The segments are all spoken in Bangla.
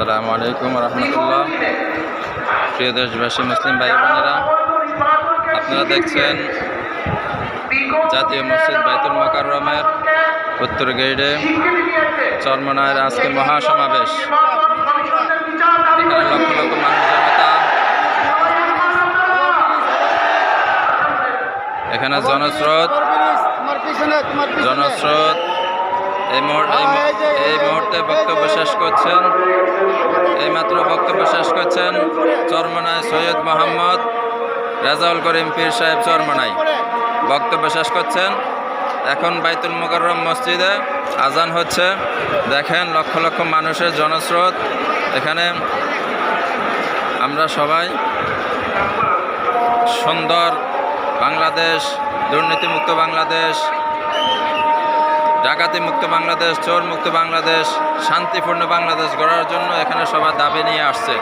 আসসালামু আলাইকুম রহমতুল্লাহ। প্রিয় দেশবাসী, মুসলিম ভাই বোনেরা আপনারা দেখছেন জাতীয় মসজিদ বাইতুল মোকাররমের উত্তর গেইডে চরমনায়ের আজকে মহাসমাবেশ। এখানে লক্ষ লক্ষ এখানে জনস্রোত জনস্রোত এই এই মুহূর্তে বক্তব্য শেষ করছেন। এইমাত্র বক্তব্য শেষ করছেন চরমনায় সৈয়দ মোহাম্মদ রেজাউল করিম পীর সাহেব চরমনাই বক্তব্য শেষ করছেন। এখন বাইতুল মোকাররম মসজিদে আজান হচ্ছে। দেখেন লক্ষ লক্ষ মানুষের জনস্রোত। এখানে আমরা সবাই সুন্দর বাংলাদেশ, দুর্নীতিমুক্ত বাংলাদেশ ডাকাতি মুক্ত বাংলাদেশ, চোর মুক্ত বাংলাদেশ, শান্তিপূর্ণ বাংলাদেশ গড়ার জন্য এখানে সবার দাবি নিয়ে আসছে।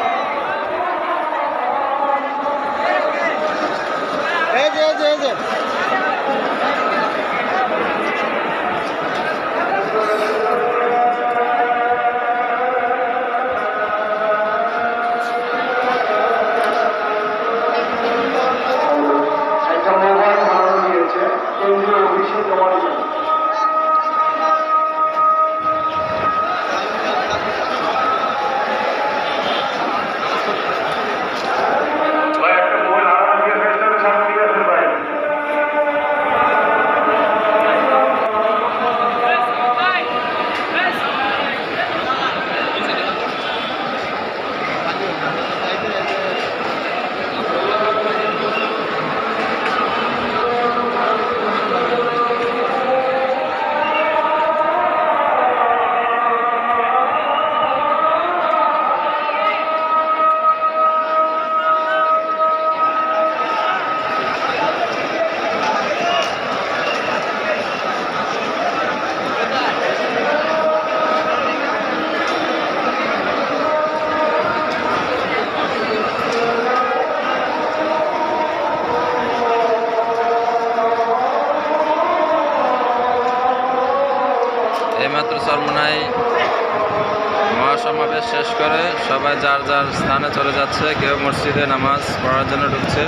এইমাত্র চরমনাই মহাসমাবেশ শেষ করে সবাই যার যার স্থানে চলে যাচ্ছে, কেউ মসজিদে নামাজ পড়ার জন্য ঢুকছে।